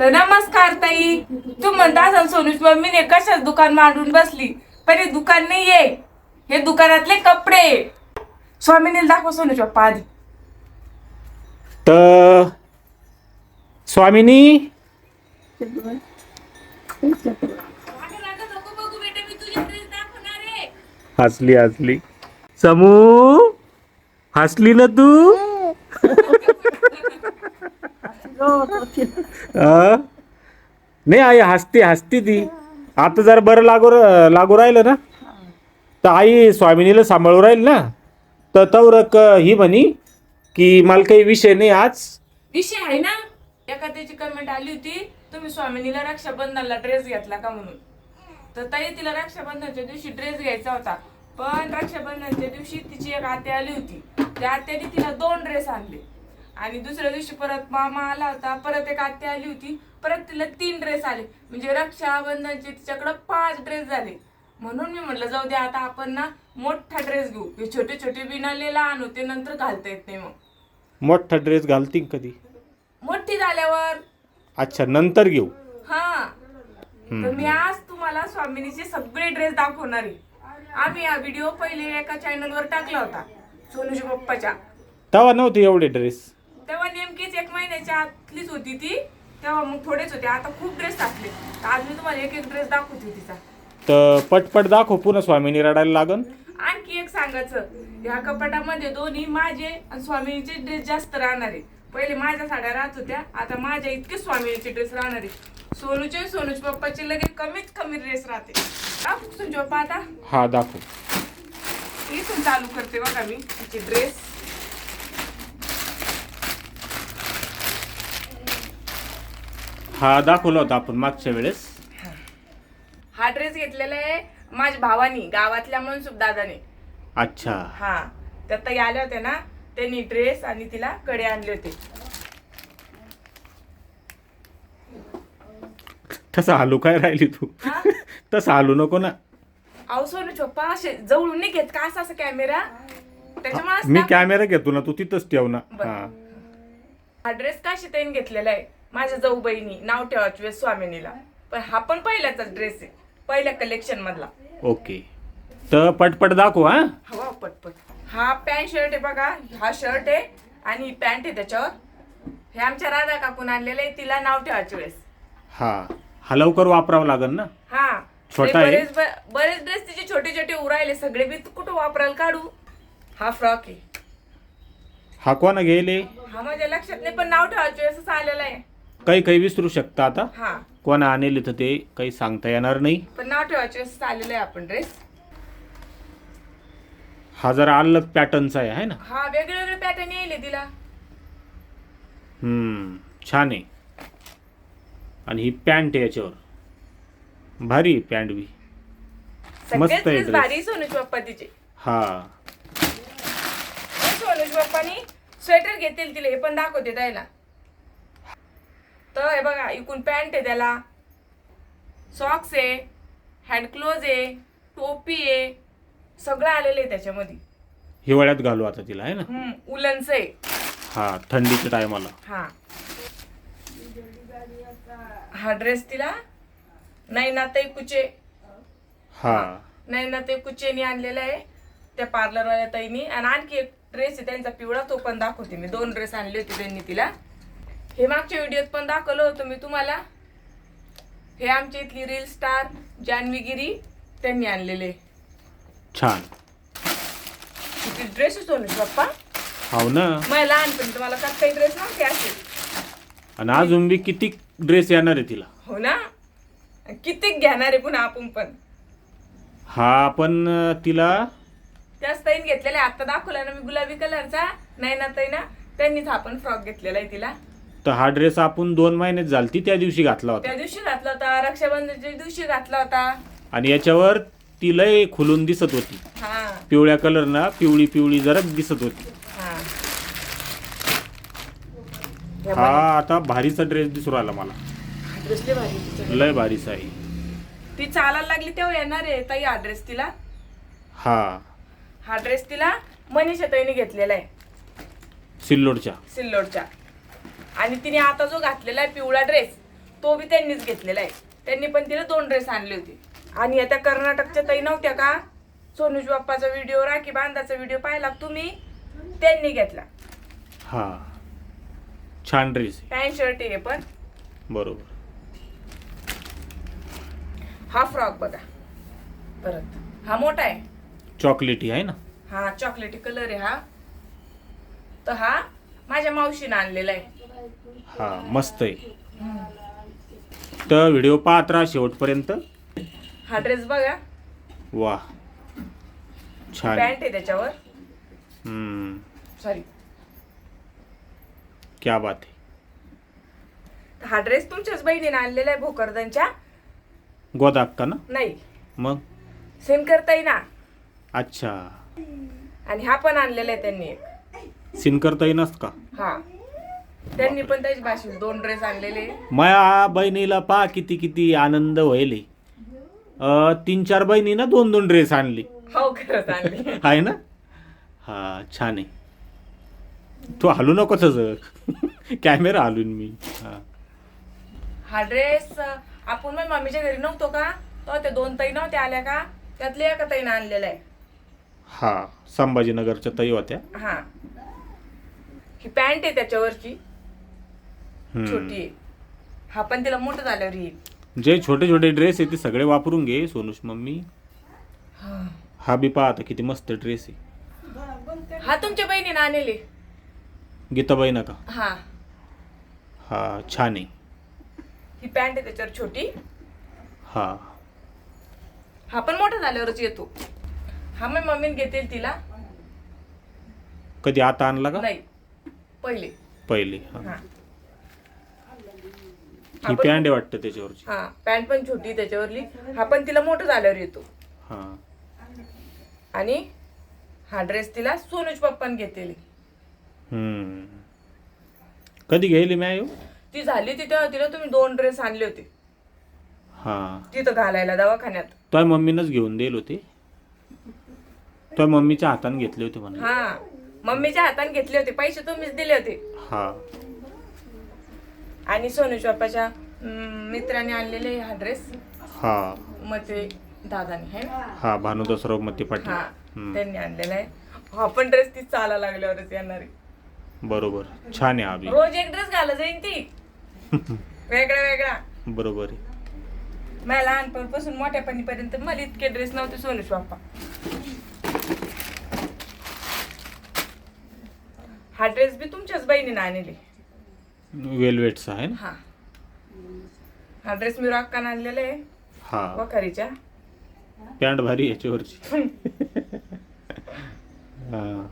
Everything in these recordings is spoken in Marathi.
तर नमस्कार ताई. तू म्हणता असाल सोनूच मम्मीने कशाच दुकान मांडून बसली? पण हे दुकान नाही आहे हे दुकानातले कपडे. स्वामीने दाखव सोनूच बाप्पा आधी तर स्वामिनी हसली हसली. समू हसली ना तू? अं? नाही आई हसते हसते ती. आता जर बरं लागू र- लागू राहिलं ना तर आई स्वामिनीला सांभाळू राहील ना. तर तवरक ही म्हणी की मला काही विषय नाही आज. विषय आहे ना? एका त्याची कमेंट आली होती तुम्ही स्वामिनीला रक्षाबंधनला ड्रेस घेतला का म्हणून? तर ताई तिला रक्षाबंधनच्या दिवशी ड्रेस घ्यायचा होता. पण रक्षाबंधनच्या दिवशी तिची एक आत्या आली होती. त्या आत्याने तिला दोन ड्रेस आणले. आणि दुसऱ्या दिवशी परत मामा आला होता. परत एक आत्या आली होती. परत तिला तीन ड्रेस आले. म्हणजे रक्षाबंधनचे तिच्याकडं पाच ड्रेस झाले. म्हणून मी म्हटलं जाऊ दे आता आपण ना मोठा ड्रेस घेऊ. हे छोटे छोटे बिनाले लहान होते नंतर घालता येत नाही मग. मोठा ड्रेस घालती का कधी? मोठी झाल्यावर. अच्छा नंतर घेऊ. हा. तर मी आज तुम्हाला स्वामिनीचे सगळे ड्रेस दाखवणार आहे. आम्ही हा व्हिडिओ पहिले एका चॅनल वर टाकला होता सोनूजी पप्पाच्या. तेव्हा नव्हते एवढे ड्रेस महिन्याच्या आतलीच होती ती तेव्हा मग थोडेच होते. आता खूप ड्रेस टाकले. तर आज मी तुम्हाला एक एक ड्रेस दाखवते तिचा. तर पटपट दाखव पुन्हा स्वामिनी रडायला लागन. आणखी एक सांगायचं. ह्या कपाटामध्ये दोन्ही माझे आणि स्वामिनीचे ड्रेस जास्त राहणार आहे पहिले माझ्या साड्या राहत होत्या. आता माझ्या इतके स्वामिनीचे ड्रेस राहणार आहे सोनूचे सोनूचे पप्पाचे लगे कमीत कमी ड्रेस राहते. दाखवू पप्पा आता. हा दाखव. इथून चालू करते बघा मी तिचे ड्रेस हा दाखवला होता आपण मागच्या वेळेस. हा. ड्रेस घेतलेला आहे माझ्या भावानी गावातल्या मनसुख दादाने. अच्छा. हा. त्या ताई आल्या होत्या ना त्यांनी ड्रेस आणि तिला कडे आणले होते. तसं हालू काय राहिली तू? हा? तसं हालू नको ना. अहो सोनू चोप्पा असे जवळून नाही घेत का असा असा कॅमेरा त्याच्यामुळे मी कॅमेरा घेतो ना तू तिथंच ठेव ना. बरं. हा. हा ड्रेस काशी त्यांनी घेतलेला आहे? माझ्या जाऊ बहिणी नाव ठेवायची वेळेस स्वामिनीला. पण हा पण पहिल्याचाच ड्रेस आहे. पहिल्या कलेक्शन मधला. ओके. तर पटपट दाखव हा? हवा पटपट. हा पॅन्ट शर्ट आहे बघा हा शर्ट आहे आणि पॅन्ट आहे त्याच्यावर. हे आमच्या राधा काकून आणलेलं आहे तिला नाव ठेवायची वेळेस हा. हा लवकर वापरावं लागन ना? हा. छोटा आहे? बरेच बरेच ड्रेस तिचे छोटे छोटे उरायले सगळे बी तू कुठं वापरायला काढू? हा फ्रॉक आहे. हा कोणा गेले हा? माझ्या लक्षात नाही पण नाव ठेवायची वेळेस असं आलेलं आहे. काही काही विसरू शकता आता. हा. कोणा आणले तर ते काही सांगता येणार नाही. पण नाव ठेवायची असं आलेलं आहे आपण ड्रेस हा जरा अलग पॅटर्नचा आहे है ना? हा वेगळे वेगळे पॅटर्न येईल तिला. हम्म छान आहे. आणि ही पॅन्ट आहे याच्यावर. भारी पॅन्ट बी. मस्त सगळेच आहे ड्रेस dress. भारी सोनूज पप्पा तिचे हा. सोनूज पप्पानी स्वेटर घेतील तिला हे पण दाखवते त्याला तर हे बघा इकून पॅन्ट आहे त्याला. सॉक्स आहे हँड क्लोज आहे टोपी आहे सगळं आलेलं आहे त्याच्यामध्ये. हिवाळ्यात घालू आता तिला आहे ना? हम्म उलनचं आहे. हा थंडीच्या टायमाला हा. हा ड्रेस तिला नाही ना ते कुचे. हा. नाही ना ते कुचेनी आणलेलं आहे त्या पार्लरवाल्या ताईनी. आणि आणखी एक ड्रेस आहे त्यांचा पिवळा तो पण दाखवते मी. दोन ड्रेस आणले होते त्यांनी तिला. हे मागच्या व्हिडिओत पण दाखवलं होतं मी तुम्हाला. हे आमच्या इथली रील स्टार जान्हवीगिरी त्यांनी आणलेले. छान. किती ड्रेस सोनू पप्पा हो ना. मला लहानपणी तुम्हाला का काही ड्रेस नव्हते असे. आणि अजून बी किती ड्रेस येणार आहे तिला. हो ना. किती घेणार आहे पुन्हा आपण पण. हा पण अं, तिला त्याच ताईन घेतलेला आहे. आता दाखवला ना मी गुलाबी कलरचा नाही ना ताई ना त्यांनीच हा पण फ्रॉक घेतलेला आहे तिला. तर हा ड्रेस आपण दोन महिन्यात झालती त्या दिवशी घातला होता. त्या दिवशी घातला होता रक्षाबंधनच्या दिवशी घातला होता. आणि याच्यावर तिलाही खुलून दिसत होती. हा. पिवळ्या कलर ना पिवळी पिवळी जरा दिसत होती. हा. हा आता भारीचा ड्रेस दिसू राहिला मला. लय भारी आहे तिचा. लय भारीचा आहे ती चालायला लागली तेव्हा येणार आहे ताई हा ड्रेस तिला. हा. हा ड्रेस तिला मनीषा ताईने घेतलेला आहे. सिल्लोडच्या. सिल्लोडच्या. आणि तिने आता जो घातलेला आहे पिवळा ड्रेस तो बी त्यांनीच घेतलेला आहे. त्यांनी पण तिला दोन ड्रेस आणले होते. आणि आता कर्नाटकच्या ताई नव्हत्या का? सोनूज बाप्पाचा व्हिडिओ राखी बांधाचा व्हिडिओ पाहिला का तुम्ही? त्यांनी घेतला. हा. छान ड्रेस पॅन्ट शर्ट आहे पण. बरोबर. हा फ्रॉक बघा. परत. हा मोठा आहे. चॉकलेटी आहे ना? हा चॉकलेटी कलर आहे हा. तर हा माझ्या मावशीनं आणलेला आहे. हा मस्त आहे. तर व्हिडिओ पाहत राहा शेवटपर्यंत. हा ड्रेस बघा. वा. छान. पॅन्ट आहे त्याच्यावर. हम्म, सॉरी क्या बात आहे. हा ड्रेस तुमच्याच बहिणीने आणलेला आहे भोकरदनच्या. गोदाक का ना? नाही. मग? सेम करता ना. अच्छा. आणि हा पण आणलेला आहे त्यांनी एक. सीन करता येईनच का? हा. त्यांनी पण त्याची भाषेत दोन ड्रेस आणलेले. माया बहिणीला पा किती किती आनंद व्हायले. तीन चार बहिणीनं दोन दोन ड्रेस आणले. हो खरंच आणले. आहे ना? हा छान आहे. तू हलू नको तसं कॅमेरा हलून मी. हा. हा ड्रेस आपण मग मम्मीच्या घरी नव्हतो का? तो ते दोन ताई नव्हत्या आल्या का? त्यातले एका ताईनं आणलेला आहे. हा संभाजीनगरच्या ताई होत्या. हा. ही पॅन्ट आहे त्याच्यावरची. छोटी. आहे हा पण तिला मोठं झाल्यावर येईल. जे छोटे छोटे ड्रेस आहे ते सगळे वापरून घे सोनूश मम्मी. हा. हा बी पहा आता किती मस्त ड्रेस आहे. हा तुमच्या बहिणीनं आणले. गीताबाई नका. हा. हा छान आहे. ही पॅन्ट आहे त्याच्यावर छोटी. हा. हा पण मोठा झाल्यावरच येतो. हा मग मम्मीने घेतील तिला. कधी आता आणला का? नाही पहिले. पहिले हा. हा. ही आपण- पॅन्ट आहे वाटतं त्याच्यावरची. हा पॅन्ट पण छोटी त्याच्यावरली. हा पण तिला मोठं झाल्यावर येतो. हा. आणि हा ड्रेस तिला सोनूज पप्पान घेतलेली. हम्म. कधी घ्यायली मी ती झाली ती तेव्हा तिला तुम्ही दोन ड्रेस आणले होते. हा. तिथं घालायला दवाखान्यात. तोय मम्मीनंच घेऊन देईल होते. तोय मम्मीच्या हाताने घेतले होते म्हणा. हा. मम्मीच्या हाताने घेतले होते. पैसे तुम्हीच दिले होते. हा. आणि सोनूज पप्पाच्या अं, मित्राने आणलेले हा ड्रेस हा. मग ते दादाने है ना? हा भानु दसराव मते पाटील. हा हम्म, त्यांनी आणलेला आहे. हा पण ड्रेस ती चाला लागल्यावरच येणार. आहे बरोबर. छान आहे अभि रोज एक ड्रेस घाला जाईन ती. वेगळा वेगळा. बरोबर आहे. मला लहानपणापासून मोठ्यापणीपर्यंत मला इतके ड्रेस नव्हते सोनूश बाप्पा हा ड्रेस बी तुमच्याच बहिणीने आणले. वेलवेटचा आहे ना? हा. हा ड्रेस मी रॉक्कान आणलेला आहे. हा. वखारीच्या पॅन्ट भारी याच्यावरची. हा.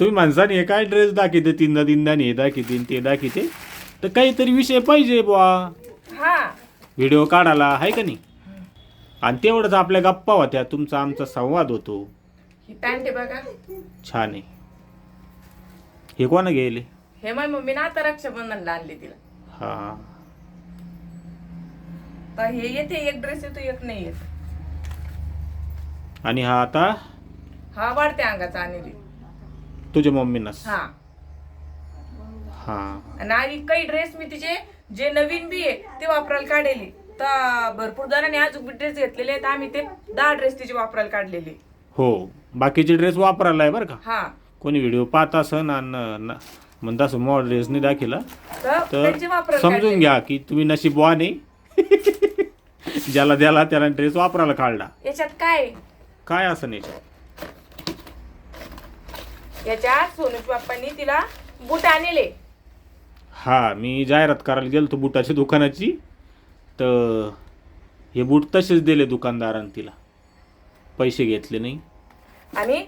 तुम्ही माणसाने हे काय ड्रेस दाखवते? तीनदा तीनदा हे दाखवते आणि ते दाखवते? तर काहीतरी विषय पाहिजे बुवा. हा. व्हिडिओ काढायला आहे का नाही? आणि तेवढंच आपल्या गप्पा होत्या तुमचा आमचा संवाद होतो. ही पॅन्ट आहे बघा. छान आहे. हे कोणा गेले हे माझ्या मम्मीने आता रक्षाबंधनला आणली तिला. हा. तर हे येते एक ड्रेस येतो एक नाही येत. आणि हा आता? हा वाढते अंगाचा आणली. तुझ्या मम्मीनंच? हा. हा. आणि आणि काही ड्रेस मी तिचे जे नवीन बी आहे ते वापरायला काढलेली. तर भरपूर जणांनी अजून बी ड्रेस घेतलेले आहेत आम्ही ते दहा ड्रेस तिचे वापरायला काढलेले. हो. बाकीचे ड्रेस वापरायला आहे बरं का? हा. कोणी व्हिडिओ पाहत असन आणि म्हणता असं मॉड ड्रेसने दाखिला. तर समजून. घ्या की तुम्ही नशीबवान आहे. ज्याला द्याला त्याला ड्रेस वापरायला काढला. याच्यात काय? काय असं याच्यात? याच्यात बाप्पांनी तिला बूट आणले. हा मी जाहिरात करायला गेलो बुटाच्या दुकानाची. तर हे बूट तसेच दिले दुकानदाराने तिला. पैसे घेतले नाही. आणि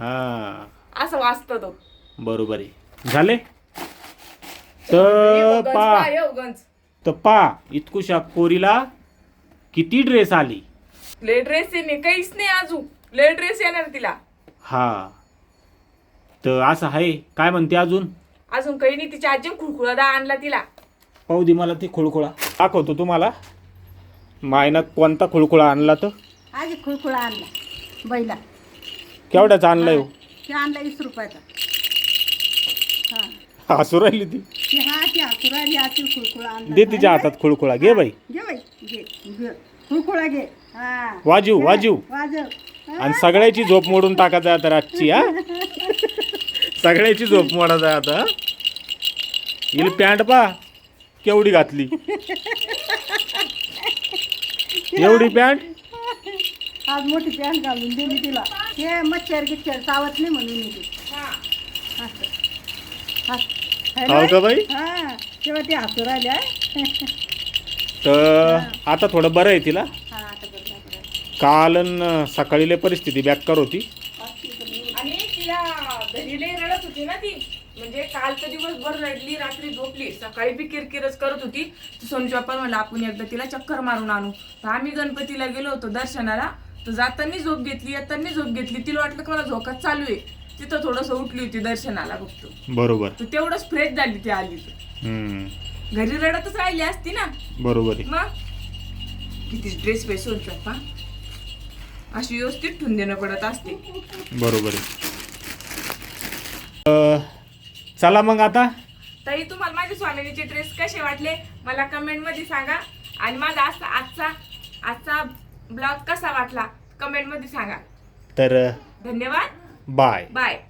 हा. असं वाचतो तो. बरोबर आहे. झाले? तर पा. पाय, गंज. तर पा इतकुशा पोरीला किती ड्रेस आली? ले ड्रेस आहे काहीच नाही अजून. ले ड्रेस येणार तिला. हा. तर असं आहे. काय म्हणते अजून? अजून काही नाही तिच्या आजी खुळखुळादा आणला तिला. पाहू दे मला ते खुळखुळा. दाखवतो तुम्हाला. मायनं कोणता खुळखुळा आणला तर? आधी खुळखुळा आणला बैला. केवढ्याचा आणलाय हो? ते आणला वीस रुपयाचा. हा. हसू राहिली ती. ती हा ती हाकुरा घे अशी खुळखुळा आणला. दे तिच्या हातात खुळखुळा घे बाई. घे बाई घे घे. खुळखुळा घे. हा. वाजू वाजू वाजव. हा. आणि सगळ्याची झोप मोडून टाकायचं आता रातची हा. सगळ्याची झोप मोडायचं आता हिल पॅन्ट पा केवढी घातली. एवढी पॅन्ट? आज मोठी पॅन्ट घालून दिली तिला. हे मच्छर गिच्छर चावत नाही म्हणून मी हा. है हो? का बाई? हा. तेव्हा ते हसू राहिल्या तर आता थोडं बरं आहे तिला. हा आता बरं बरं. काल अन सकाळी लय परिस्थिती बेकार होती. आणि तिला घरी लई रडत होती ना ती. म्हणजे काल तर दिवसभर रडली रात्री झोपली. सकाळी बी किरकिरच करत होती. सोनची बाप्पा म्हणलं आपण एकदा तिला चक्कर मारून आणू. तर आम्ही गणपतीला गेलो होतो दर्शनाला. तर जाताना झोप घेतली येताना झोप घेतली. तिला वाटलं की मला झोकात चालू आहे. तिथं थोडंसं उठली होती दर्शनाला फक्त बरोबर. तर तेवढंच फ्रेश झाली ती आली. तर हम्म, घरी रडतच राहिली असती ना. बरोबर आहे. मग? किती ड्रेस पैसे बाप्पा अशी व्यवस्थित ठेवून देणं पडत असते. बरोबर आहे. अं, चला मग आता. तरी तुम्हाला माझे स्वामिनीचे ड्रेस कसे वाटले? मला कमेंटमध्ये सांगा. आणि माझा आजचा आजचा आजचा ब्लॉग कसा वाटला कमेंटमध्ये सांगा. तर धन्यवाद. बाय. बाय.